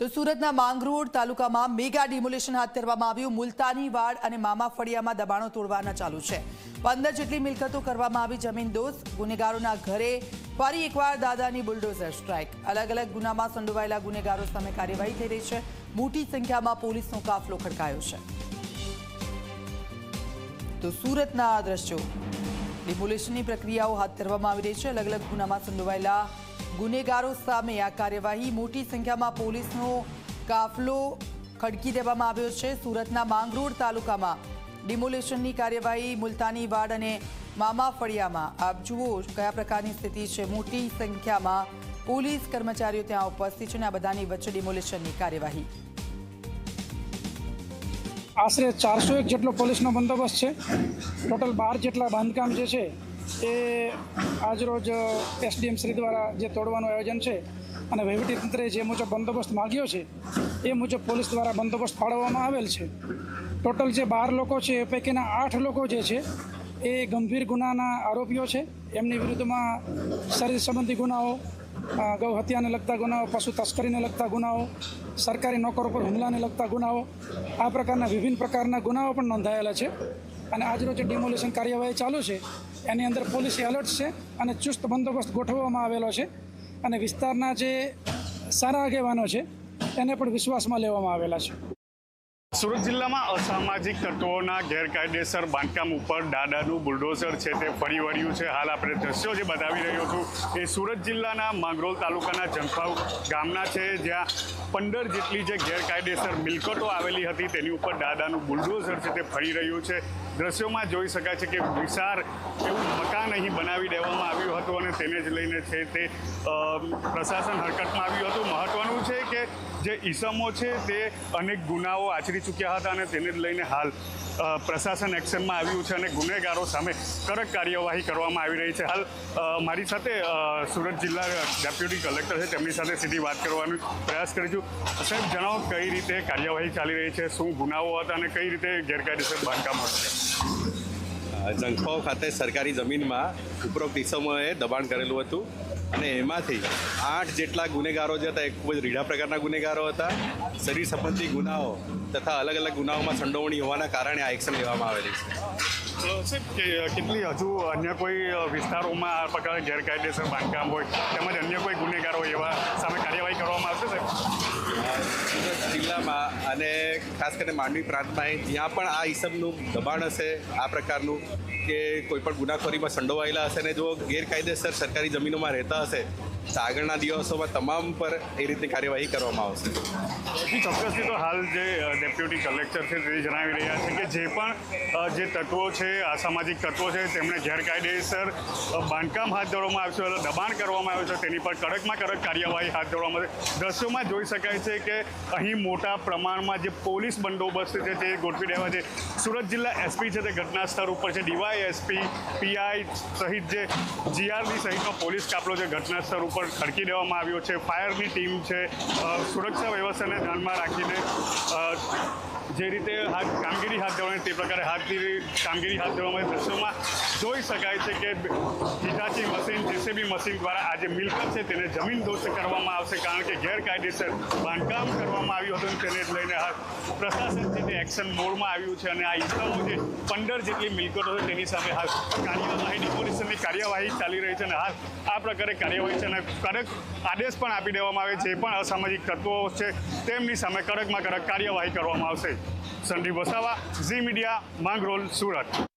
તો સુરતના માંગરોળ તાલુકામાં મેગા ડિમોલેશન હાથ ધરવામાં આવ્યું. મુલતાની વાડ અને મામા ફળિયામાં દબાણો તોડવાના ચાલુ છે. પંદર જેટલી મિલકતો કરવામાં આવી. જમીન દોસ્ત, ગુનેગારોના ઘરે ફરી એકવાર દાદાની બુલડોઝર સ્ટ્રાઇક. અલગ અલગ ગુનામાં સંડોવાયેલા ગુનેગારો સામે કાર્યવાહી થઈ રહી છે. મોટી સંખ્યામાં પોલીસનો કાફલો ખડકાયો છે. તો સુરતના દ્રશ્યો. ડિમોલેશનની પ્રક્રિયાઓ હાથ ધરવામાં આવી રહી છે. અલગ અલગ ગુનામાં સંડોવાયેલા ગુનેગારો સામે આ કાર્યવાહી. મોટી સંખ્યામાં પોલીસનો કાફલો ખડકી દેવામાં આવ્યો છે. સુરતના માંગરોળ તાલુકામાં ડિમોલેશનની કાર્યવાહી મુલતાની વાડ અને મામા ફળિયામાં. આપ જુઓ કયા પ્રકારની સ્થિતિ છે. મોટી સંખ્યામાં પોલીસ કર્મચારીઓ ત્યાં ઉપસ્થિત છે અને આ બધાની વચ્ચે ડિમોલેશનની કાર્યવાહી. આશરે ચારસો એક જેટલો પોલીસનો બંદોબસ્ત છે. ટોટલ બાર જેટલા બાંધકામ જે છે એ આજરોજ એસડીએમ શ્રી દ્વારા જે તોડવાનું આયોજન છે અને વહીવટીતંત્રે જે મુજબ બંદોબસ્ત માગ્યો છે, એ મુજબ પોલીસ દ્વારા બંદોબસ્ત ફાળવવામાં આવેલ છે. ટોટલ જે બાર લોકો છે, એ પૈકીના આઠ લોકો જે છે, એ ગંભીર ગુનાના આરોપીઓ છે. એમની વિરુદ્ધમાં શરીર સંબંધી ગુનાઓ ગૌ હત્યાને લગતા ગુનાઓ, પશુ તસ્કરીને લગતા ગુનાઓ, સરકારી નોકરો પર હુમલાને લગતા ગુનાઓ, આ પ્રકારના વિભિન્ન પ્રકારના ગુનાઓ પણ નોંધાયેલા છે. અને આજરોજ જે ડિમોલિશન કાર્યવાહી ચાલુ છે. એની અંદર પોલીસ એલર્ટ છે અને ચુસ્ત બંદોબસ્ત ગોઠવવામાં આવેલો છે. અને વિસ્તારના જે સારા આગેવાનો છે, એને પણ વિશ્વાસમાં લેવામાં આવેલા છે. સુરત જિલ્લામાં અસામાજિક તત્વોના ગેરકાયદેસર બાંધકામ ઉપર દાદાનું બુલડોઝર છે તે ફરી વળ્યું છે. હાલ આપણે દ્રશ્યો જે બતાવી રહ્યો છું એ સુરત જિલ્લાના માંગરોલ તાલુકાના જંખાવ ગામના છે, જ્યાં પંદર જેટલી જે ગેરકાયદેસર મિલકતો આવેલી હતી તેની ઉપર દાદાનું બુલડોઝર છે તે ફરી રહ્યું છે. દ્રશ્યોમાં જોઈ શકાય છે કે વિશાળ એવું મકાન અહીં બનાવી દેવામાં આવ્યું હતું અને તેને જ લઈને છે તે પ્રશાસન હરકતમાં આવ્યું હતું. મહત્વનું છે કે જે ઈસમો છે તે અનેક ગુનાઓ આચરી ચૂક્યા હતા અને તેને લઈને હાલ પ્રશાસન એક્શનમાં આવ્યું છે અને ગુનેગારો સામે કડક કાર્યવાહી કરવામાં આવી રહી છે. હાલ મારી સાથે સુરત જિલ્લા ડેપ્યુટી કલેક્ટર છે, તેમની સાથે સીધી વાત કરવાનો પ્રયાસ કરીશું. સાહેબ, જણાવો કઈ રીતે કાર્યવાહી ચાલી રહી છે, શું ગુનાઓ હતા અને કઈ રીતે ગેરકાયદેસર બાંધકામ હતા? જંગફાવ ખાતે સરકારી જમીનમાં ઉપરોક્ત ઇસમોએ દબાણ કરેલું હતું. અને એમાંથી આઠ જેટલા ગુનેગારો જે હતા એ ખૂબ જ રીઢા પ્રકારના ગુનેગારો હતા. શરીર સંબંધી ગુનાઓ તથા અલગ અલગ ગુનાઓમાં સંડોવણી હોવાના કારણે આ એક્શન લેવામાં આવેલી છે. કેટલી હજુ અન્ય કોઈ વિસ્તારોમાં આ પ્રકારે ગેરકાયદેસર બાંધકામ હોય તેમજ અન્ય કોઈ ગુનેગારો એવા સામે કાર્યવાહી કરવામાં આવશે સાહેબ? સુરત જિલ્લામાં અને ખાસ કરીને માંડવી પ્રાંતમાં જ્યાં પણ આ ઈસમનું દબાણ હશે, આ પ્રકારનું કે કોઈપણ ગુનાખોરીમાં સંડોવાયેલા હશે ને જો ગેરકાયદેસર સરકારી જમીનોમાં રહેતા હશે, તો આગળના દિવસોમાં તમામ પર એ રીતની કાર્યવાહી કરવામાં આવશે. ચોક્કસથી તો હાલ જે ડેપ્યુટી કલેક્ટર છે તે જણાવી રહ્યા છે કે જે પણ જે તત્વો છે, અસામાજિક તત્વો છે તેમણે ગેરકાયદેસર બાંધકામ હાથ ધરવામાં આવ્યું છે દબાણ કરવામાં આવ્યું છે, તેની પર કડકમાં કડક કાર્યવાહી હાથ ધરવામાં આવે દ્રશ્યોમાં જોઈ શકાય છે કે અહીં મોટા પ્રમાણમાં જે પોલીસ બંદોબસ્ત છે તે ગોઠવી દેવા છે, સુરત જિલ્લા એસપી છે તે ઘટના સ્થળ ઉપર છે ડીવાય એસપી, પીઆઈ સહિત જે જીઆરડી સહિતનો પોલીસ કાફલો જે ઘટના સ્થળ ઉપર ખડકી દેવામાં આવ્યો છે ફાયરની ટીમ છે સુરક્ષા વ્યવસ્થાને ધ્યાનમાં રાખીને જે રીતે હાથ, કામગીરી હાથ ધરવાની, તે પ્રકારે હાથની કામગીરી હાથ ધરવામાં. દ્રશ્યોમાં જોઈ શકાય છે કે હિટાચી મશીન, જેસીબી મશીન દ્વારા આ જે મિલકત છે, તેને જમીન દોસ્ત કરવામાં આવશે, કારણ કે ગેરકાયદેસર બાંધકામ કરવામાં આવ્યું હતું તેને લઈને પ્રશાસનથી એક્શન મોડમાં આવ્યું છે અને આ ઇસમો જે પંદર જેટલી મિલકતો છે તેની સામે હાલ કાર્યવાહી પોલીસની કાર્યવાહી ચાલી રહી છે અને હાલ આ પ્રકારે કાર્યવાહી છે અને કડક આદેશ પણ આપી દેવામાં આવે, જે પણ અસામાજિક તત્વો છે તેમની સામે કડકમાં કડક કાર્યવાહી કરવામાં આવશે. Sandeep Vasava, Zee media, Mangrol, Surat.